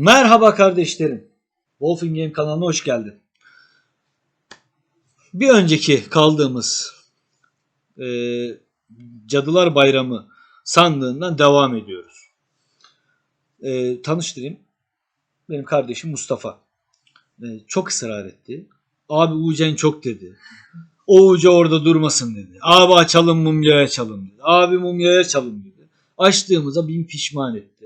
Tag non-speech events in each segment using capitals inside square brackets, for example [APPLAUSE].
Merhaba kardeşlerim. Wolfing Game kanalına hoş geldin. Bir önceki kaldığımız e, Cadılar Bayramı sandığından devam ediyoruz. E, tanıştırayım. Benim kardeşim Mustafa. E, çok ısrar etti. Abi Uğurcan çok dedi. O Uğurca orada durmasın dedi. Abi açalım mumyayı açalım dedi. Abi mumyayı açalım dedi. Açtığımıza bin pişman etti.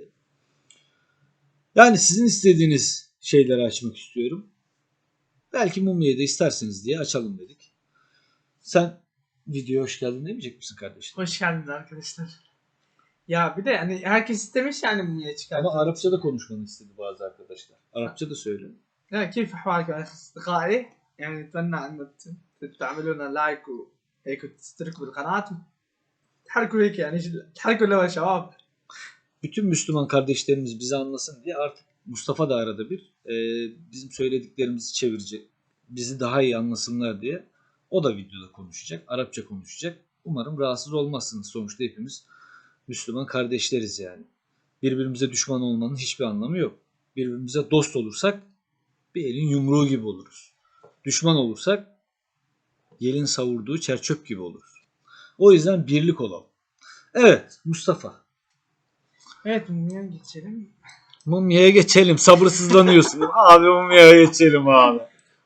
Yani sizin istediğiniz şeyleri açmak istiyorum. Belki mumyayı da isterseniz diye açalım dedik. Sen videoya hoş geldin demeyecek misin kardeşim? Hoş geldiniz arkadaşlar. Ya bir de hani herkes istemiş yani mumya çıkartın. Ama Arapça da konuşmanı istedi bazı arkadaşlar. Arapça da söyle. لا كيف احوالكم يا اخي اصدقائي؟ يعني اتمنى ان ت- تعملون لايك وهيك وتشتركوا بالقناه تحركوا هيك يعني ج- تحركوا لو شباب bütün Müslüman kardeşlerimiz bizi anlasın diye artık Mustafa da arada bir e, bizim söylediklerimizi çevirecek. Bizi daha iyi anlasınlar diye o da videoda konuşacak. Arapça konuşacak. Umarım rahatsız olmazsınız. Sonuçta hepimiz Müslüman kardeşleriz yani. Birbirimize düşman olmanın hiçbir anlamı yok. Birbirimize dost olursak bir elin yumruğu gibi oluruz. Düşman olursak yelin savurduğu çerçöp gibi oluruz. O yüzden birlik olalım. Evet Mustafa. Evet mumya geçelim. Mumya'ya geçelim. Sabırsızlanıyorsun. [LAUGHS] abi Mumya'ya geçelim abi.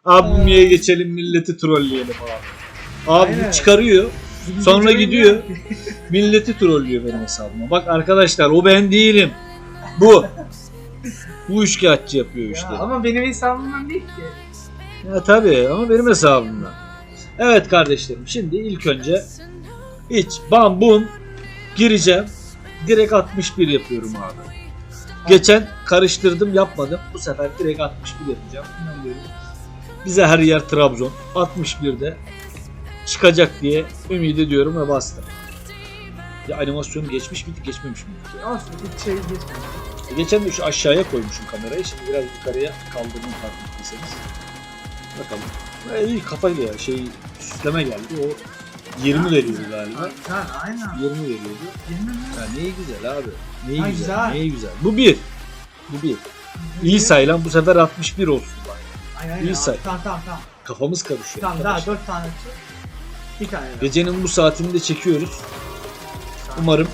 Abi Mumya'ya geçelim milleti trolleyelim abi. Abi bu Aynen. çıkarıyor. Bizim Sonra gidiyor. [LAUGHS] Milleti trollüyor benim hesabıma. Bak arkadaşlar o ben değilim. Bu. Bu üçkağıtçı yapıyor işte. Ya, ama benim hesabımdan değil ki. Ya tabii ama benim hesabımdan. Evet kardeşlerim şimdi ilk önce hiç bam bum gireceğim. Direkt 61 yapıyorum abi. Geçen karıştırdım yapmadım. Bu sefer direkt 61 yapacağım. İnanıyorum. Bize her yer Trabzon. 61'de çıkacak diye ümit ediyorum ve bastım. Ya animasyonu geçmiş miydi geçmemiş miydi? Olsun hiç şey geçmiyor. Geçen de şu aşağıya koymuşum kamerayı. Şimdi biraz yukarıya kaldırdım fark ettiyseniz. Bakalım. E, iyi kafayla ya şey süsleme geldi. O 20 veriyordu galiba. Ha, aynen. 20 veriyordu. Yemin ederim. Ya neyi güzel abi. Neyi Ha, güzel, güzel. neyi güzel. Bu bir. Bu bir. İyi sayılan bu sefer 61 olsun bari. Aynen, İyi aynen. say. Tamam tamam tamam. Kafamız karışıyor. Tamam daha arkadaşlar. dört tane çık. Bir tane daha. Gecenin bu saatinde çekiyoruz. Umarım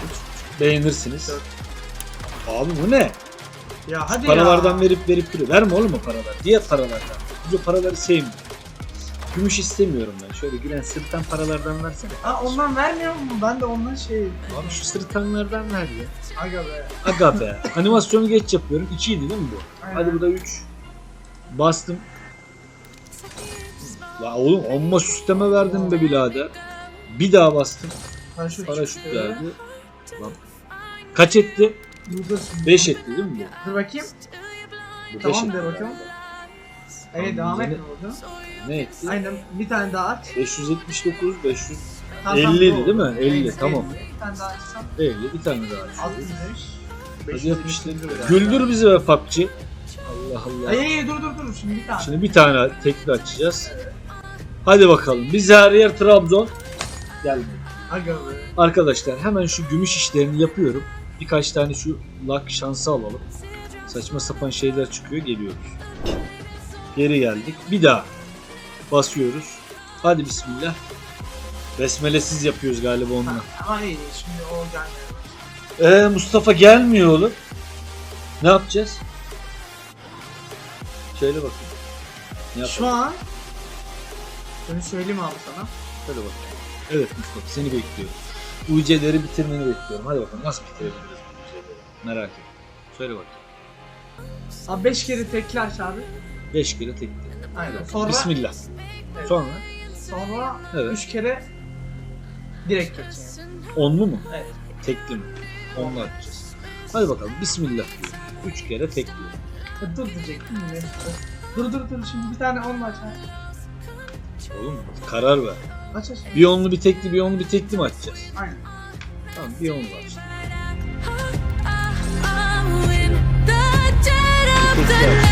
beğenirsiniz. Dört. Abi bu ne? Ya hadi Paralardan ya. verip verip duruyor. Verme oğlum o paraları. Diğer paralardan. Biz o paraları sevmiyoruz. Gümüş istemiyorum ben. Şöyle gülen sırıtan paralardan versene. Ha ondan vermiyor mu? Ben de ondan şey... Abi şu sırıtanlardan ver ya. Aga be. Aga be. Animasyonu geç yapıyorum. 2 idi değil mi bu? Aynen. Hadi bu da 3. Bastım. La oğlum amma süsleme verdin be birader. Bir daha bastım. Paraşüt, Paraşüt verdi. Lan. Kaç etti? Şimdi. 5 etti değil mi bu? Dur bakayım. bu beş Tamam etti de bakalım. Evet devam et ne oldu? Ne etti? Aynen bir tane daha aç. 579, 500, Tamam, 50 tamam, idi doğru. değil mi? 50, Evet, tamam. 50. Bir tane daha açsam 50 bir tane daha. açıyoruz. 65. Hadi yapıştır. 570 lira. Güldür bizi be PUBG. Allah Allah. Ay ay ay, dur dur dur şimdi bir tane. Şimdi bir tane tekli açacağız. Hadi bakalım. Biz her yer Trabzon. Gelmedi. Aga be. Arkadaşlar hemen şu gümüş işlerini yapıyorum. Birkaç tane şu luck şansı alalım. Saçma sapan şeyler çıkıyor geliyoruz. Geri geldik. Bir daha basıyoruz. Hadi bismillah. Besmelesiz yapıyoruz galiba onunla. İyi şimdi o gelmiyor. Ee, Mustafa gelmiyor oğlum. Ne yapacağız? Söyle bakayım. Ne? Şu an Şunu söyleyeyim abi sana. Söyle bakayım. Evet Mustafa seni bekliyorum. UC'leri bitirmeni bekliyorum. Hadi bakalım nasıl bitirebiliriz bu UC'leri? Merak et. Söyle bakayım. Abi 5 kere tekli aç abi. 5 kere tekli. Aynen. Sonra Bismillah. Evet. Sonra sonra Evet. 3 kere direkt geçeceğim. onlu mu? Evet. Tekli mi? Onlu atacağız. Hadi bakalım. Bismillah. 3 kere tekli. Ha, Dur diyecektim yine. Dur dur dur şimdi bir tane onunla aç. abi. Oğlum karar ver. Aç aç. Bir onlu bir tekli bir onlu bir tekli mi açacağız? Aynen. Tamam bir onlu açtık. I'm in the dead of Bir the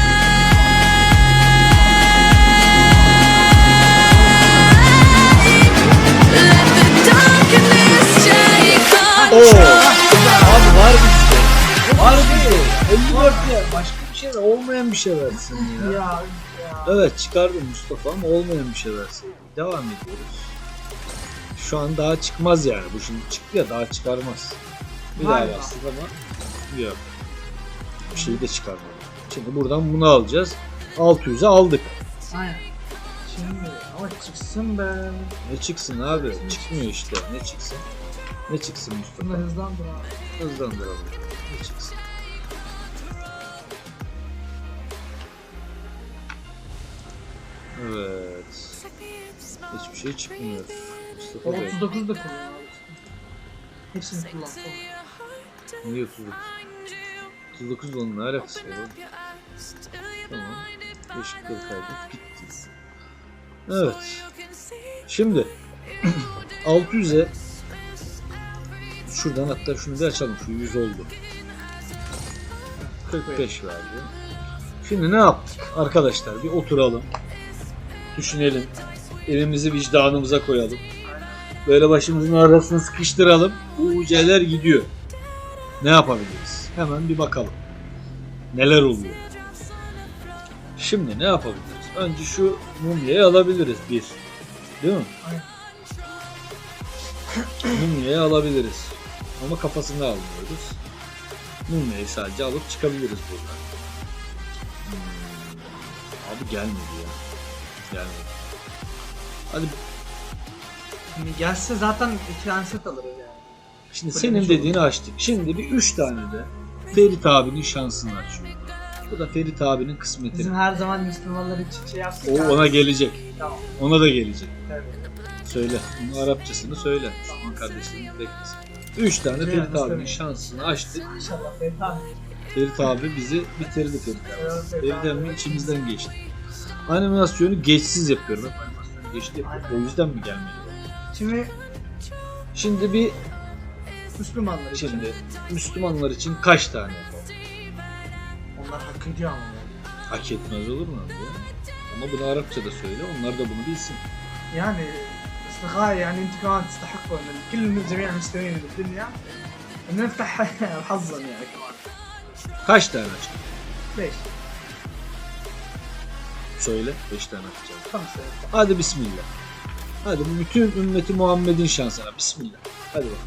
Oo. Abi var bizde. Var bizde. 54 ya. Başka bir şey olmayan bir şey versin ya. Ya. Evet çıkardım Mustafa ama olmayan bir şey verseydi. Devam ediyoruz. Şu an daha çıkmaz yani. Bu şimdi çıktı ya daha çıkarmaz. Bir daha Galiba. bastı ama yok. Bir şeyi de çıkarmadı. Şimdi buradan bunu alacağız. 600'e aldık. Aynen. Şimdi ama çıksın be. Ne çıksın abi? Çıkmıyor işte. Ne çıksın? Ne çıksın Bunu Mustafa? hızlandır abi. Hızlandıralım. Ne çıksın? Evet. Hiçbir şey çıkmıyor. Mustafa Bey. 39 da kullan. Hepsini kullan. Niye 39? 39 bunun ne alakası var? Tamam. Işıkları kaydık gitti. Evet. Şimdi [CLEARS THROAT] 600'e şuradan hatta şunu bir açalım. Şu 100 oldu. 45 verdi. Şimdi ne yaptık? Arkadaşlar bir oturalım. Düşünelim. Elimizi vicdanımıza koyalım. Böyle başımızın arasına sıkıştıralım. Bu UC'ler gidiyor. Ne yapabiliriz? Hemen bir bakalım. Neler oluyor? Şimdi ne yapabiliriz? Önce şu mumyayı alabiliriz bir. Değil mi? Mumyayı alabiliriz. Ama kafasını almıyoruz. Mumyayı sadece alıp çıkabiliriz buradan. Hmm. Abi gelmedi ya. Gelmedi. Hadi Şimdi gelse zaten set alırız yani. Şimdi senin dediğini açtık. Şimdi bir üç tane de Ferit abinin şansını açıyor. Bu da Ferit abinin kısmeti. Bizim her zaman Müslümanlar için şey yaptık. O ona gelecek. Tamam. Ona da gelecek. Evet. Söyle. Bunun Arapçasını söyle. Müslüman kardeşlerim beklesin. 3 tane Ferit yani, abinin şansını açtık. İnşallah Ferit abi. Ferit abi bizi bitirdi Ferit abi. Ferit abi içimizden geçti. Animasyonu geçsiz yapıyorum. Hep animasyonu geçti yapıyorum. O yüzden mi gelmedi? Şimdi Şimdi bir Müslümanlar için. Şimdi Müslümanlar için kaç tane yapalım? Onlar hak ediyor ama. Hak etmez olur mu? Ama bunu Arapça da söyle. Onlar da bunu bilsin. Yani اصدقائي يعني انتم كمان تستحقوا ان كل جميع المسلمين اللي في الدنيا ان نفتح [LAUGHS] حظا يعني كمان Kaç tane açalım? ليش؟ Söyle. Beş tane açacağım. خمسه Hadi bismillah. Hadi bu bütün ümmeti Muhammed'in şansına. Bismillah. Hadi bakalım.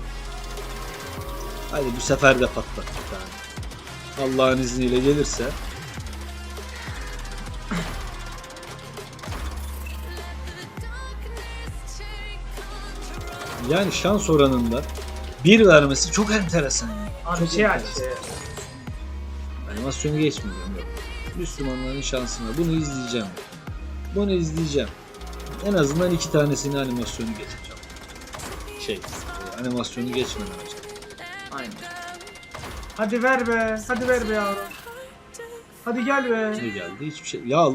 Hadi bu sefer de patlat bir tane. Allah'ın izniyle gelirse. Yani şans oranında bir vermesi çok enteresan. abi Çok şey aç enteresan. Animasyonu geçmeyeceğim yok. Müslümanların şansına bunu izleyeceğim. Bunu izleyeceğim. En azından iki tanesini animasyonu geçeceğim. Şey, e, animasyonu geçmeden önce. Aynen. Hadi ver be. Hadi ver be yavrum. Hadi gel be. Ne geldi? Hiçbir şey. Ya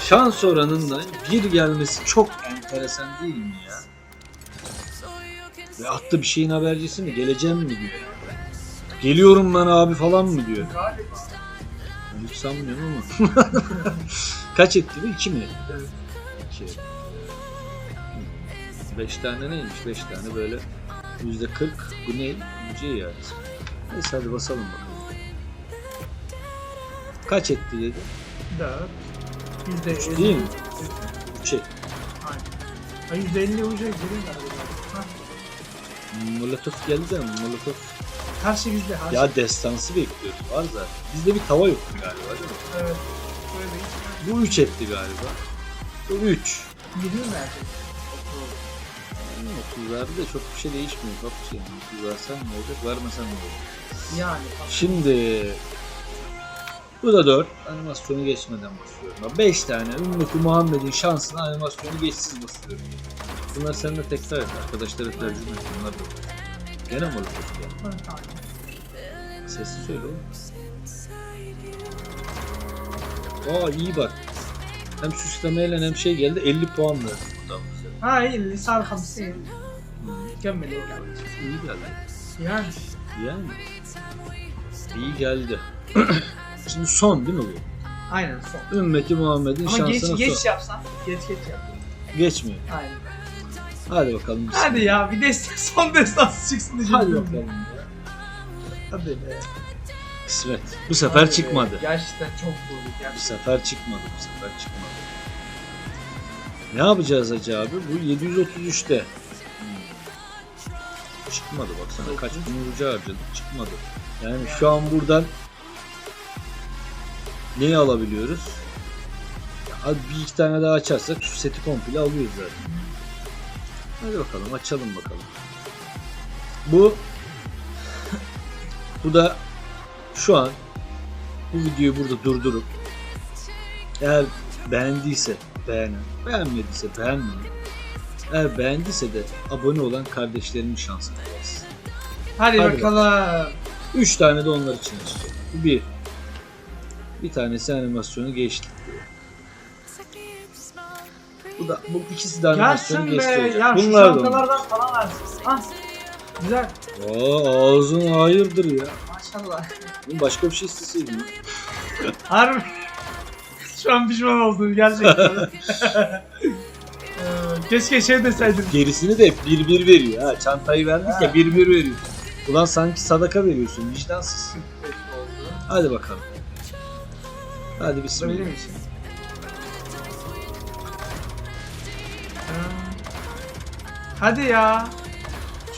şans oranında bir gelmesi çok enteresan değil mi ya? Ve attı bir şeyin habercisi mi? Geleceğim mi diyor. Geliyorum ben abi falan mı diyor. Ben hiç sanmıyorum ama. [LAUGHS] Kaç etti bu? İki mi? Evet. İki. Beş tane neymiş? Beş tane böyle yüzde kırk. Bu ne? Yüce yani. Neyse hadi basalım bakalım. Kaç etti dedi? Dört. Yüzde elli. değil mi? Üç etti. Aynen. Yüzde elli gelin Ha, Molotof geldi de Molotof. Her şey bizde. Her şey. Ya destansı bekliyoruz. Var zaten. Bizde bir tava yoktu galiba değil mi? Evet. Böyle Bu üç etti galiba. Bu üç. Yirmi mi verecek? Yani 30 verdi de çok bir şey değişmiyor. Bak şey. 30 versen ne olacak? Vermesen ne olacak? Yani. Şimdi bu da 4. Animasyonu geçmeden basıyorum. 5 tane Ümmeti Muhammed'in şansına animasyonu geçsiz basıyorum. Bunlar seninle tekrar et. Arkadaşları tercüme et. Bunlar da. Gene mi olur? Sessiz söyle oğlum. Aa iyi bak. Hem süslemeyle hem şey geldi 50 puan verdi buradan bize. Ha iyi lisal 50. Mükemmel iyi geldi. İyi geldi. Yani. Yani. İyi geldi. [CLEARS THROAT] Şimdi son değil mi bu? Aynen son. Ümmeti Muhammed'in Ama şansına geç, geç son. yapsan. Geç geç yap. Geçmiyor. Aynen. Hadi bakalım. bismillah. Hadi ya bir destan [LAUGHS] son destansı çıksın diyeceğim. Hadi bakalım. ya. Hadi be. Kısmet. Bu sefer çıkmadı. Gerçekten çok vurduk Bu gerçekten. sefer çıkmadı. Bu sefer çıkmadı. Ne yapacağız acaba abi? Bu 733'te. Hmm. Çıkmadı baksana kaç bin ucu harcadık çıkmadı. Yani şu an buradan neyi alabiliyoruz? Ya bir iki tane daha açarsak şu seti komple alıyoruz zaten. Hadi bakalım açalım bakalım. Bu [LAUGHS] bu da şu an bu videoyu burada durdurup eğer beğendiyse beğenen, beğenmediyse beğenmeyen, eğer beğendiyse de abone olan kardeşlerimin şansını versin. Hadi, Hadi bakalım. 3 tane de onlar için açacağım. Bir. Bir tanesi animasyonu geçti. Bu da bu ikisi de animasyonu Gelsin geçti. be. Ya şu Bunlar da onlar. falan versin. Ah. Güzel. Aa, ağzın hayırdır ya. Maşallah. Oğlum Başka bir şey isteseydin. Harbi. Şu an pişman oldum gerçekten. [LAUGHS] Ee, Keşke şey deseydim. Gerisini de hep bir bir veriyor ha. Çantayı verdik ya bir bir veriyor. Ulan sanki sadaka veriyorsun vicdansız. Hadi bakalım. Hadi Öyle bismillah. mi şey? Hadi ya.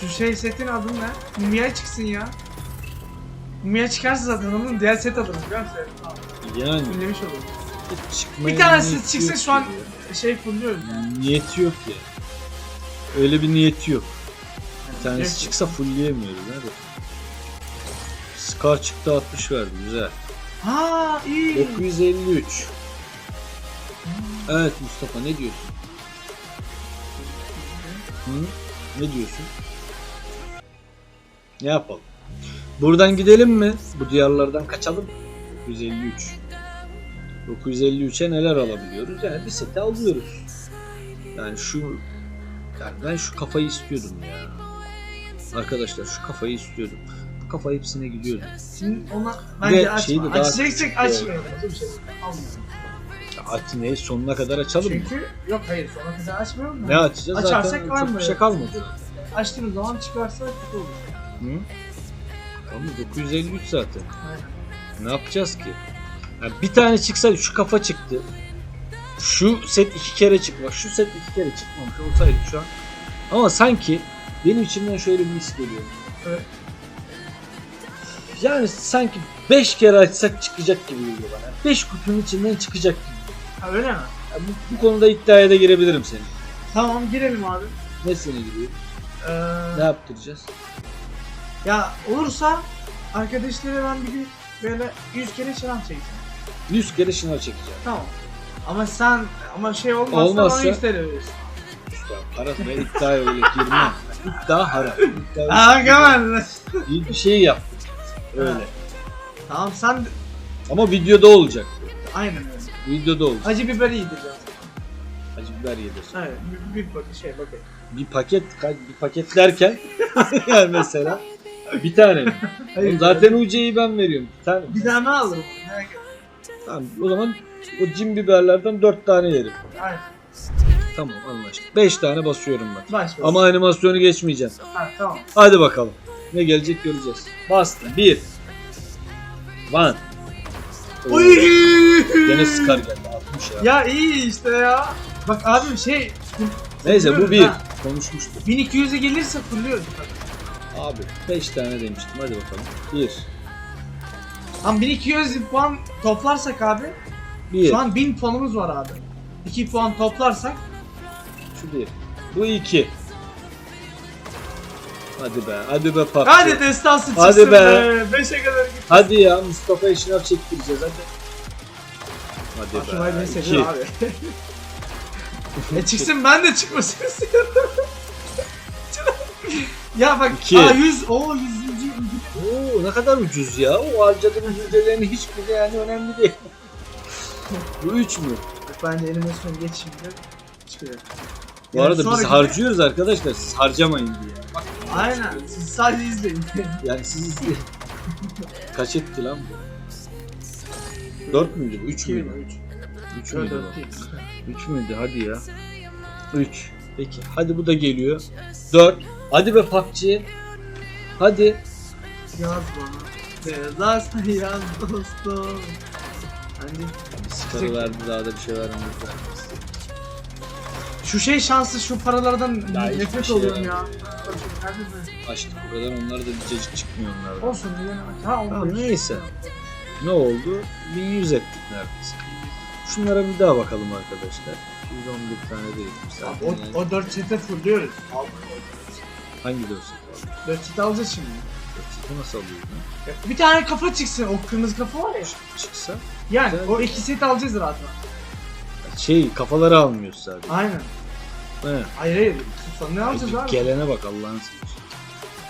Şu şey setin adı ne? Mumya çıksın ya. Mumya çıkarsa zaten onun diğer set alırız biliyor musun? Yani Dinlemiş çıkmaya Bir tanesi niyeti çıksa şu an şey fulluyoruz yani. Niyeti yok ya. Öyle bir niyeti yok. Bir tanesi çıksa fullleyemiyoruz. Hadi. Scar çıktı 60 verdi güzel. Ha iyi. 953. Evet Mustafa ne diyorsun? Hı? Ne diyorsun? Ne yapalım? Buradan gidelim mi? Bu diyarlardan kaçalım. 953. 953'e neler alabiliyoruz? Yani bir seti alıyoruz. Yani şu yani ben şu kafayı istiyordum ya. Arkadaşlar şu kafayı istiyordum. Bu kafa hepsine gidiyordu. Şimdi ona Ve bence açma. şeyi de daha Açacaksak açmayalım. Şey almayalım. Atine'yi sonuna kadar açalım mı? Çünkü yok hayır sonra kadar açmayalım da. Ne açacağız? Açarsak Zaten var çok mı? bir şey kalmadı. Açtığımız zaman çıkarsa kötü olur. Hı? Ama 953 zaten. Aynen. Ne yapacağız ki? Ya bir tane çıksa şu kafa çıktı. Şu set iki kere çıkmış. Şu set iki kere çıkmamış olsaydı şu an. Ama sanki benim içimden şöyle bir his geliyor. Evet. Yani sanki 5 kere açsak çıkacak gibi geliyor bana. 5 kutunun içinden çıkacak gibi. Ha öyle mi? Ya bu, bu konuda iddiaya da girebilirim senin. Tamam girelim abi. Ne seni giriyor? Ee, Ne yaptıracağız? ya olursa arkadaşlara ben bir gün böyle 100 kere şınav çekeceğim. 100 kere şınav çekeceğim. Tamam. Ama sen ama şey olmazsa, Olmazsa- bana 100 TL verirsin. Usta para ve iddiaya öyle girmem. İddia haram. İddia Aa Kemal. bir, bir şey yap. Öyle. tamam sen de- Ama videoda olacak. aynen öyle. Videoda olacak. Acı biberi yedireceğim. Acı biber yedirsin. Evet. Bir, bir bakın şey bakın. Bir paket bir paket derken [LAUGHS] yani mesela bir tane mi? Oğlum zaten UC'yi ben veriyorum. Bir tane. bir tane alırım. Merak etme. Tamam o zaman o cin biberlerden 4 tane yerim. Aynen. Tamam anlaştık. 5 tane basıyorum ben. Baş baş. Ama animasyonu geçmeyeceğim. Ha, tamam. Hadi bakalım. Ne gelecek göreceğiz. Bastım. 1 One. Uy! Gene Scar geldi. 60 ya. Ya iyi işte ya. Bak abi şey Neyse bu bir. Ha. Konuşmuştuk. 1200'e gelirse fırlıyoruz. Abi 5 tane demiştim. Hadi bakalım. 1 Tam 1200 puan toplarsak abi 1 şu an 1000 puanımız var abi. 2 puan toplarsak Şu 1 Bu 2 Hadi be. Hadi be PUBG. hadi destansı çıksın Hadi be. 5'e kadar git. Hadi ya Mustafa'ya şınav çektireceğiz hadi. Hadi be. beni 2 seviyor abi. [LAUGHS] e çıksın ben de çıkmasını istiyorum. [LAUGHS] ya bak İki. aa 100 o 100. 100. Oo ne kadar ucuz ya. O harcadığımız yüzdelerin hiçbiri yani önemli değil. Bu 3 mü? Bak bence animasyon geç şimdi. Çıkıyor. Bu Yani arada biz sonraki- harcıyoruz arkadaşlar. Siz harcamayın diye. Aynen. Siz sadece izleyin. Yani siz [LAUGHS] Kaç etti lan bu? 4 müydü bu? 3 müydü? 3 müydü bu? 3 müydü? Hadi ya. 3. Peki. Hadi bu da geliyor. 4. Hadi be PUBG. Hadi. Yaz bana. Ceza sayan dostum. Hadi. Skarı verdi daha da bir şey vermedi. Şu şey şansı şu paralardan Ya hiçbir nefret şey oluyorum ya. Açtık o kadar onlar da bir cacık çıkmıyor onlardan. Olsun yine. Ha Tamam olmuş. neyse. Ne oldu? 1100 ettik neredeyse. Şunlara bir daha bakalım arkadaşlar. 111 tane değil. Zaten O, yani o 4 sete hangi dörset var? 4 sete alacağız şimdi. Dörseti nasıl alıyoruz lan? Bir tane kafa çıksın. O kırmızı kafa var ya. Çıksa Yani Güzel. o iki set alacağız rahat rahat. şey kafaları almıyoruz sadece. Aynen. He. Hayır hayır. Sonra ne alacağız abi? Gelene bak Allah'ın seversen.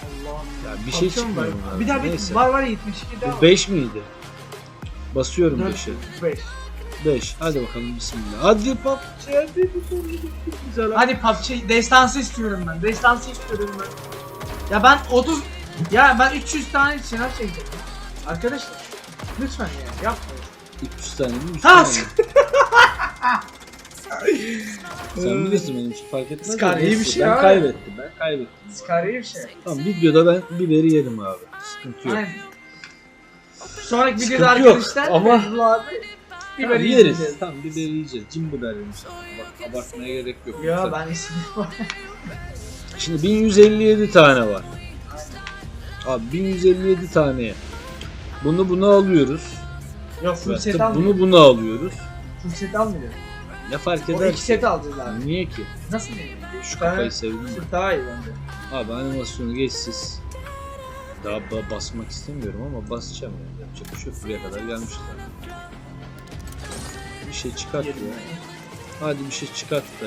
Allah'ım Ya bir şey çıkmıyor ben. bunlardan. Bir daha bir var var 72 daha Bu 5 miydi? Basıyorum 4, 5'e. 5. 5. Hadi bakalım bismillah. Hadi pop. Hadi Güzel. Hadi PUBG destansı istiyorum ben. Destansı istiyorum ben. Ya ben 30 ya ben 300 tane sınav çekeceğim. Arkadaşlar lütfen ya yapmayın. 300 tane mi? 300 Ha, tane mi? [LAUGHS] Sen bilirsin benim için fark etmez. Scar iyi bir şey Ben abi. kaybettim. Ben kaybettim. Çıkarıyor bir şey. Tamam videoda ben biberi yedim abi. Sıkıntı yok. Aynen. Sonraki Sıkıntı videoda yok arkadaşlar ama- Feyzullah abi Tamam, biberi yeriz. yiyeceğiz. Tamam biberi yiyeceğiz. Cimbo derim sana. Bak abartmaya gerek yok. Ya Lütfen. ben isim [LAUGHS] Şimdi 1157 tane var. Abi 1157 taneye. Bunu bunu alıyoruz. Yok full Bıraktık, set almıyor. bunu bunu alıyoruz. Full set almıyor. Ne fark O eder iki ki? set alacağız abi. Niye ki? Nasıl değil? Şu tane- kafayı sevdim. ben. Full daha iyi bence. Abi animasyonu geçsiz. Daha ba- basmak istemiyorum ama basacağım yani. Yapacak bir şey yok. Buraya kadar gelmişiz zaten. Bir şey çıkart ya. Hadi bir şey çıkart da.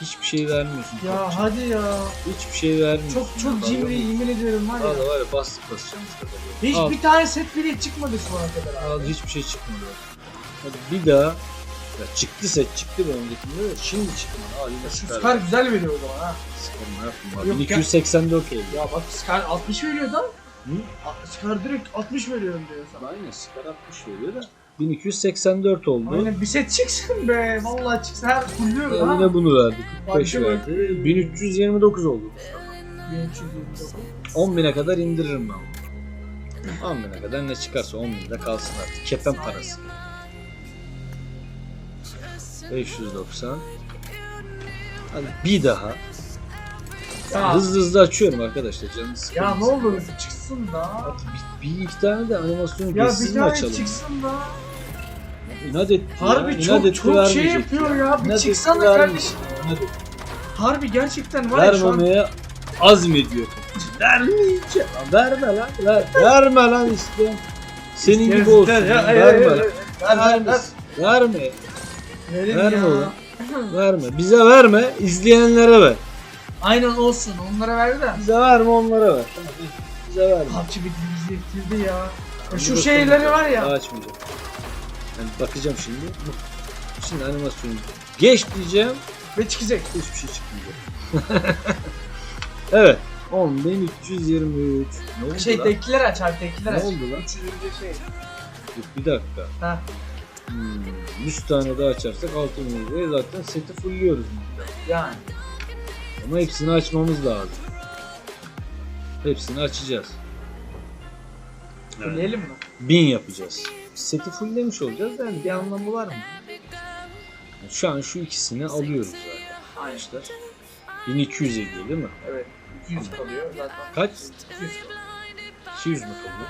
Hiçbir şey vermiyorsun. Ya hadi ya. Hiçbir şey vermiyorsun. Çok çok cimri yemin ediyorum var ya. Valla var ya bastık basacağımız kadar. Hiç Al. bir tane set bile çıkmadı şu ana kadar Al abi. hiçbir şey çıkmadı. Hadi bir daha. Ya çıktı set çıktı ben öncekinde de şimdi çıkmadı. Al yine Scar. Scar güzel veriyor o zaman ha. Scar ne yapayım abi? Yok, 1284 oldu. Ya bak Scar 60 veriyor da. A- Scar direkt 60 veriyorum diyor sana. Aynen Scar 60 veriyor da. 1284 oldu. Aynen bir set çıksın be. Vallahi çıksın her fulluyorum Ya ha. yine bunu verdi. 45 Farkı verdi. var. 1329 oldu. 1329. 10.000'e kadar indiririm ben. 10.000'e kadar ne çıkarsa 10.000'de kalsın artık. Kefen parası. 590. Hadi bir daha. Ya, Hızlı hızlı açıyorum arkadaşlar canınız sıkılmasın. ya ne olur çıksın da. Bir, bir iki tane de animasyonu Ya geçsiz bir mi tane açalım? çıksın da. İnat etti Harbi ya. çok- inat çok şey yapıyor ya. Bir İnat çıksana kardeşim. Harbi gerçekten var ya şu an. Azmediyor. Vermeyeceğim. Verme lan. Ver. Verme lan istiyorum. Senin gibi İstersin, olsun. ya, hayır, Verme hayır, lan. hayır. Ver, ver, ver. Verme. Verme. Verin Verme ya. Verme. Bize verme. izleyenlere ver. Aynen olsun. Onlara verdi de. Bize verme onlara ver. Bize verme. PUBG bizi bitirdi ya. ya şu şeyleri sonra- var ya. Daha açmayacağım. Yani bakacağım şimdi. Şimdi animasyonu geç diyeceğim. Ve çıkacak. Hiçbir şey çıkmayacak. [LAUGHS] evet. 10.323. Ne oldu Şey lan? tekkiler aç abi tekkiler Ne aç. oldu lan? Üçüncü şey. Dur, bir dakika. Ha. Hmm, 100 tane daha açarsak 6000 liraya zaten seti fullliyoruz. Yani. Ama hepsini açmamız lazım. Hepsini açacağız. Evet. Fulleyelim mi? 1000 yapacağız. Seti fulllemiş olacağız yani bir anlamı var mı? Şu an şu ikisini alıyoruz zaten. Aynen. Arkadaşlar. 1200 ediyor değil mi? Evet. 200 kalıyor zaten. Kaç? 200 kalıyor. 200 mü kalıyor?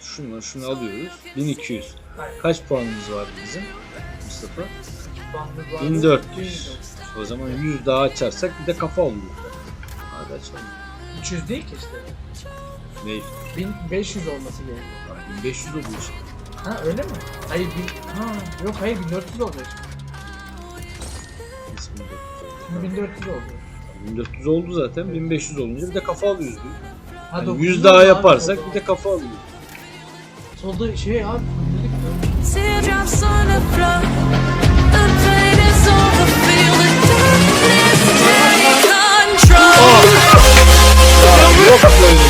Şunu, şunu alıyoruz. 1200. Aynen. Kaç puanımız var bizim? Mustafa? Bandı var. 1400. O zaman 100 daha açarsak bir de kafa alıyor. Hadi açalım. 300 değil ki işte. Ne? 1500 olması gerekiyor. 1500 oluyor işte. Ha öyle mi? Hayır bin... Ha, yok hayır 1400 olacak. İsmi de Şimdi 1400 oldu. 1400 oldu zaten. 1500 olunca bir de kafa alıyoruz. diyor. Ha, Yani 900 100 oldu daha yaparsak bir de kafa alıyoruz. Solda şey abi fulledik mi? Teardrops on the floor. The pain is over. Yok böyle bir şey.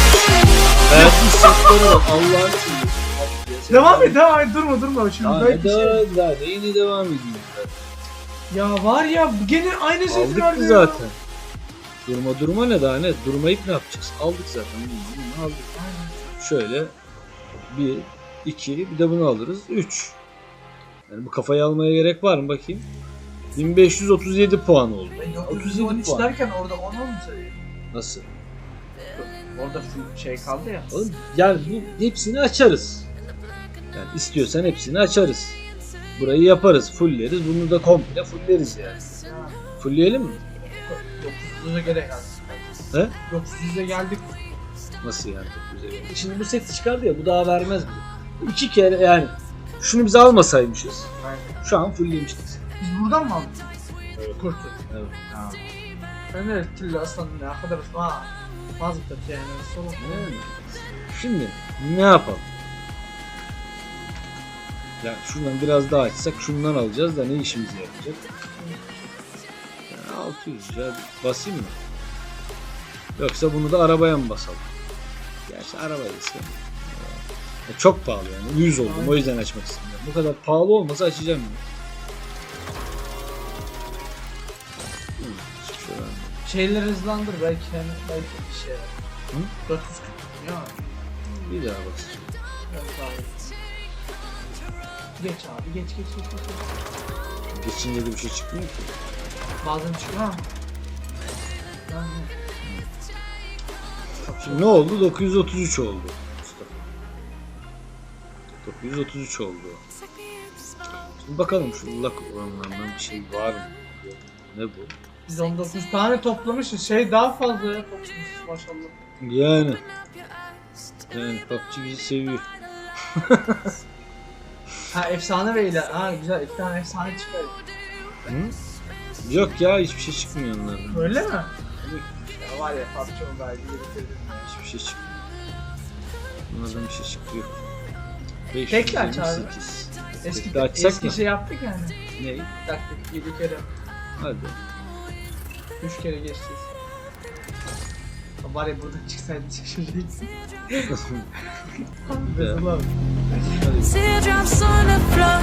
Devam et devam et durma durma şimdi Daha belki ne şey. devam, daha neyine devam edeyim ben. Ya var ya gene aynı sesi Aldık ya. zaten. Durma durma ne daha ne? Durmayıp ne yapacağız? Aldık zaten. Bunu, bunu aldık. Şöyle 1, 2, bir de bunu alırız. 3. Yani bu kafayı almaya gerek var mı bakayım? 1537 puan oldu. Ben 37 913 puan. derken orada 10 olmuş. Nasıl? Orada şu şey kaldı ya. Oğlum yani bu hepsini açarız. Yani istiyorsan hepsini açarız. Burayı yaparız, fullleriz. Bunu da komple fulleriz yani. Fullleyelim mi? 900'e gerek az. He? 900'e geldik. Nasıl yani? Şimdi bu seti çıkardı ya bu daha vermez mi? İki kere yani şunu biz almasaymışız. Aynen. Şu an fulllemiştik. Biz buradan mı aldık? Kurtu. Evet. Tamam. Ben de Tilli Aslan'ın ne kadar ha mazlık yani solo. Yani. Şimdi ne yapalım? Ya şuradan biraz daha açsak şundan alacağız da ne işimize yarayacak? Yani 600 ya basayım mı? Yoksa bunu da arabaya mı basalım? Gerçi arabaya ise ya çok pahalı yani. Uyuz oldum o yüzden açmak istemiyorum. Bu kadar pahalı olmasa açacağım ya. Hı, şuradan. Şeyleri hızlandır belki yani belki bir şey. Hı? 440 ya. Bir daha basacağım. Daha iyi. Geç abi geç geç geç geç. geç. Geçince de bir şey çıkmıyor ki. Bazen çıkıyor ama. Yani. Şimdi ne oldu? 933 oldu. Mustafa. 933 oldu. Şimdi bakalım şu lak oranlarından bir şey var mı? Ne bu? Biz 19 tane toplamışız. Şey daha fazla ya toplamışız maşallah. Yani. Yani PUBG bizi seviyor. [LAUGHS] Ha efsane ve iler. Ha güzel iki tane efsane çıkar. Hı? Yok ya hiçbir şey çıkmıyor onlardan. Öyle mi? Ya var ya PUBG Mobile'i bitirdim ya. Hiçbir şey çıkmıyor. Bunlardan bir şey çıkıyor. Tekli aç abi. 528. Eski, Tekli açsak eski mı? şey yaptık yani. Ne? Taktik 7 kere, Hadi. 3 kere geçeceğiz. Ya Var ya burada çıksaydı şaşıracaksın. Mesela abi. Teardrops on the floor.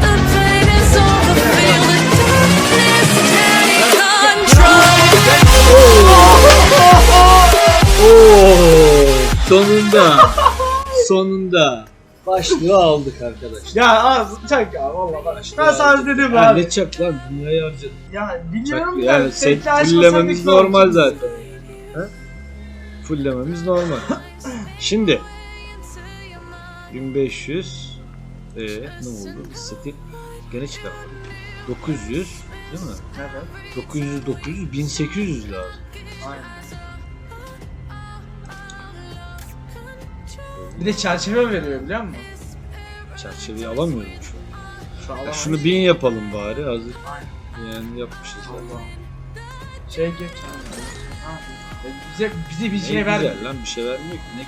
The pain is over. Feel the darkness take control. Oo, sonunda. sonunda. Başlığı aldık arkadaşlar. Ya az çak ya valla. Başlığı Ben sana aldık. dedim Ya abi. Ne çak lan dünyayı harcadık. Ya Çak, biliyorum da yani set tekli fullememiz normal zaten. He? Fullememiz normal. [LAUGHS] Şimdi 1500 ee, ne oldu? Seti gene çıkartmadık. 900 değil mi? Evet. 900 900 1800 lazım. Aynen. Bir de çerçeve veriyor biliyor musun? Çerçeveyi alamıyorum şu an. Şu Ya şunu 1000 yapalım bari hazır. Yani yapmışız. zaten. Allah. Şey geç. Ha, Bize bize bir Ne şey ver. güzel lan bir şey vermiyor ki ne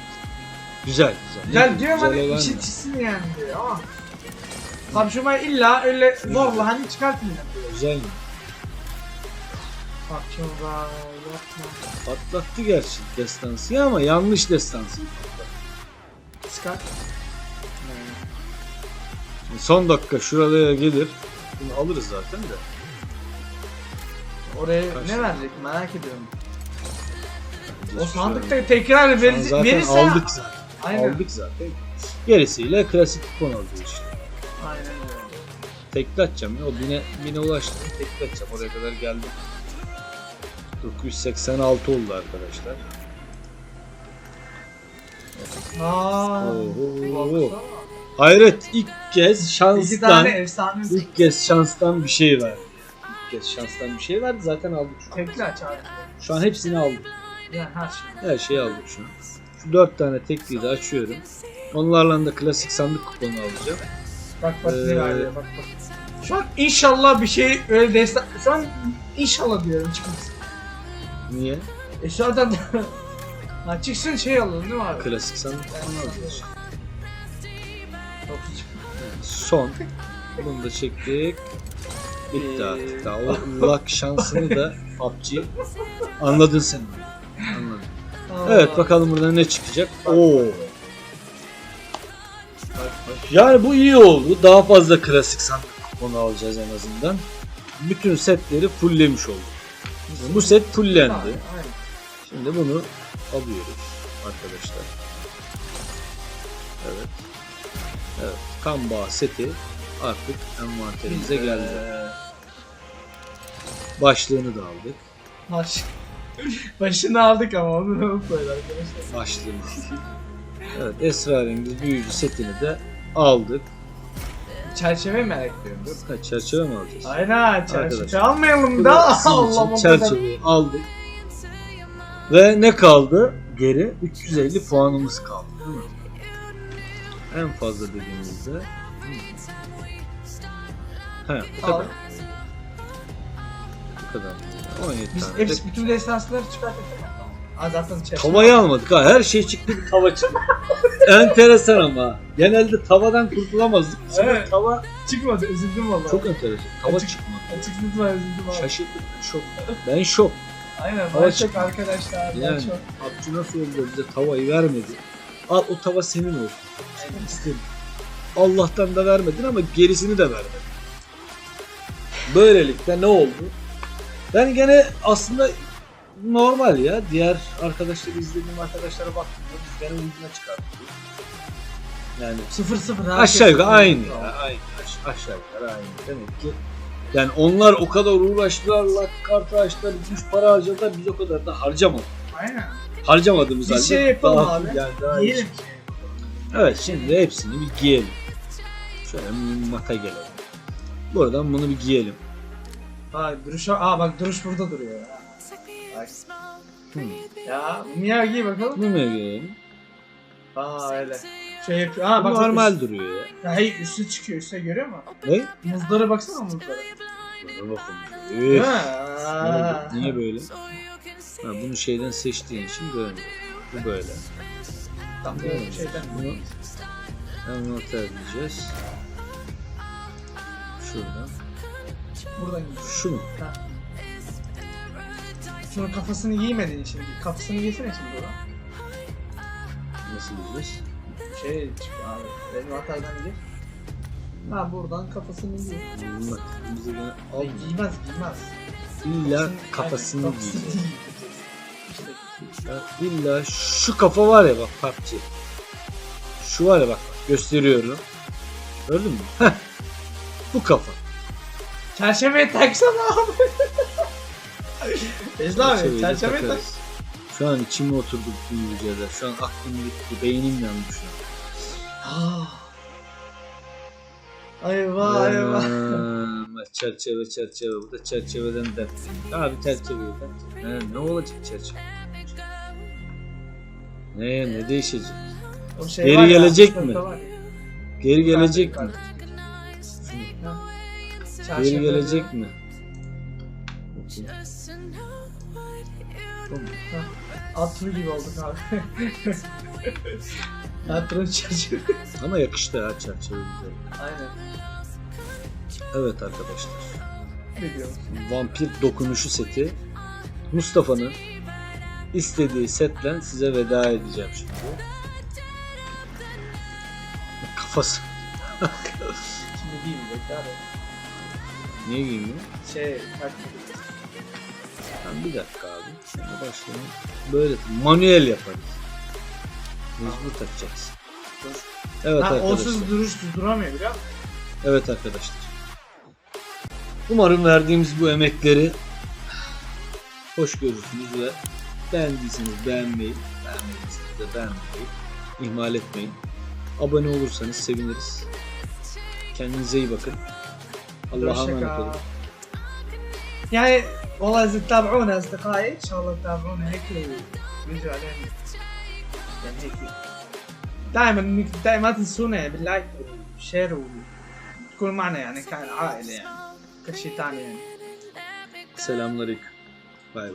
güzel. Güzel güzel. Güzel Ne diyorum hani içi ne? çıksın yani diyor ama. Ben illa öyle zorla hani çıkartmayacağım. Güzel? Bak şimdi yapma. Patlattı gerçi destansı ama yanlış destansı. Çıkar. Şimdi son dakika şuraya gelir. Bunu alırız zaten de. Oraya Kaç ne verecek merak ediyorum. O sandıkta tekrar veri, zaten verirse aldık zaten. Aynen. Aldık zaten. Gerisiyle klasik kupon alacağız işte. Aynen öyle. Tekli atacağım ya. O bine, bine ulaştım. Tekli atacağım. Oraya kadar geldim. 986 oldu arkadaşlar. Aa. Oho. Hayret ilk kez İki şanstan tane efsane ilk kez şanstan bir şey verdi. İlk kez şanstan bir şey verdi zaten aldık şu an. tekli aç abi. Şu an hepsini aldık. Yani her şey. Her şeyi aldık şu an. Şu dört tane tekliyi de açıyorum. Onlarla da klasik sandık kuponu alacağım. Bak bak Ee, ne var bak bak. Şu an inşallah bir şey öyle destek... Şu an inşallah diyorum çıkmasın. Niye? E şu anda ha, çıksın şey alalım değil mi abi? Klasik çık- Son. Bunu da çektik. Bitti artık. Daha o [LAUGHS] luck şansını da PUBG anladın sen. Anladın. Aa. Evet bakalım burada ne çıkacak. Oo. Yani bu iyi oldu. Daha fazla klasik sandık kuponu alacağız en azından. Bütün setleri fulllemiş olduk. Bu set fullendi. Şimdi bunu alıyoruz arkadaşlar. Evet. Evet. Kan seti artık envanterimize geldi. Ee, Başlığını da aldık. Baş... [LAUGHS] Başını aldık ama onu unutmayın arkadaşlar. Başlığını aldık. Evet esrarengiz büyücü setini de aldık. Çerçeve merak ediyorum. Ha, çerçeve mi alacağız? Aynen çerçeve Arkadaşlar. almayalım da. Allah'ım çerçeveyi aldık. Ve ne kaldı? Geri 350 puanımız kaldı değil mi? En fazla dediğimizde He, bu kadar. Al. Bu kadar. 17 Biz tane. hepsi bütün destansları çıkarttık. Aa zaten çerçeve. Tavayı almadık ha. Her şey çıktı bir tava çıktı. [LAUGHS] Enteresan ama. Genelde tavadan kurtulamazdık. Evet. Tava çıkmadı üzüldüm valla. çok enteresan. Tava Açık- çıkmadı. Açık lütfen üzüldüm abi. Şaşırdım. Ben şok. Ben şok. Aynen çok arkadaşlar. Yani çok. PUBG nasıl oldu bize tavayı vermedi. Al o tava senin olsun. Sen istedin. Allah'tan da vermedin ama gerisini de vermedin. Böylelikle ne oldu? Ben gene aslında normal ya. Diğer arkadaşları izlediğim arkadaşlara baktığımda biz gene ucuna çıkarttık. Yani Sıfır sıfır. aşağı yukarı aynı ya. Aynı. Aş- aşağı yukarı aynı. Demek ki yani onlar o kadar uğraştılar, lak kartı açtılar, güç para harcadılar, biz o kadar da harcamadık. Aynen. Harcamadığımız Bir halde şey yapalım daha- abi. Yani daha iyi. Giyelim. Evet şimdi hepsini bir giyelim. Şöyle bir mata gelelim. Buradan bunu bir giyelim. Bak duruş aa bak duruş burada duruyor ya. Bak. Hmm. Ya Mia giy bakalım. Bunu mu giyelim? Aa öyle. Şey yapıyor. Aa bak normal duruyor ya. ya hayır üstü çıkıyor üstte görüyor musun? Ne? Muzlara baksana muzlara. Dur bakalım. Üf. Ha. Niye böyle? Ha, bunu şeyden seçtiğin için böyle. Bu böyle. Tam böyle şeyden. Bunu envanter diyeceğiz. Şuradan. Buradan giy. Şu mu? Şunun kafasını giymedin şimdi. Kafasını giysene şimdi ona. Nasıl diyeceğiz? Şey çıkıyor abi. Benim hatadan gir. Ha buradan kafasını giy. Bak, bize gene Ay, al. giymez giymez. İlla Kafasını- giyeceğiz. giy. İşte. Ya illa şu kafa var ya bak PUBG. Şu var ya bak gösteriyorum. Gördün mü? Heh. Bu kafa. Çerçeveye taksana abi. [LAUGHS] Ejda abi Çerçeveyi de tak. Şu an içime oturdu bu yüceler. Şu an aklım gitti. Beynim yandı şu an. Ah. Eyvah eyvah. Eee, çerçeve çerçeve. Bu da çerçeveden dertliyim. Abi çerçeveden. He, ne olacak çerçeve? Ne ne değişecek? O şey Geri ya, gelecek sınıfta mi? ya. Geri gelecek mi? Geri Çerçeve- gelecek mi? Atlı gibi olduk abi. [LAUGHS] Atlı çerçeve. [LAUGHS] Ama yakıştı ha çerçeve güzel. Aynen. Evet arkadaşlar. Biliyorum. Vampir dokunuşu seti. Mustafa'nın istediği setle size veda edeceğim şimdi. Kafası. [LAUGHS] Şimdi değil mi? Bekle abi. Niye giymiyor? Şey. Tamam, bir dakika abi. Şimdi başlayalım. Böyle manuel yaparız. Mecbur takacaksın. Evet Ha, arkadaşlar. onsuz duruş duramıyor biliyor musun? Evet arkadaşlar. Umarım verdiğimiz bu emekleri hoş görürsünüz ve beğendiyseniz beğenmeyi, beğenmediyseniz de beğenmeyi ihmal etmeyin. Abone olursanız seviniriz. Kendinize iyi bakın. Allah'a emanet olun. Hoşçakal. يعني والله اذا تتابعونا اصدقائي ان شاء الله تتابعونا هيك ويجوا علينا يعني هيك دائما دائما ما تنسونا باللايك والشير وتكونوا معنا يعني كعائلة يعني كشيء ثاني يعني Selamünaleyküm. Bay bay.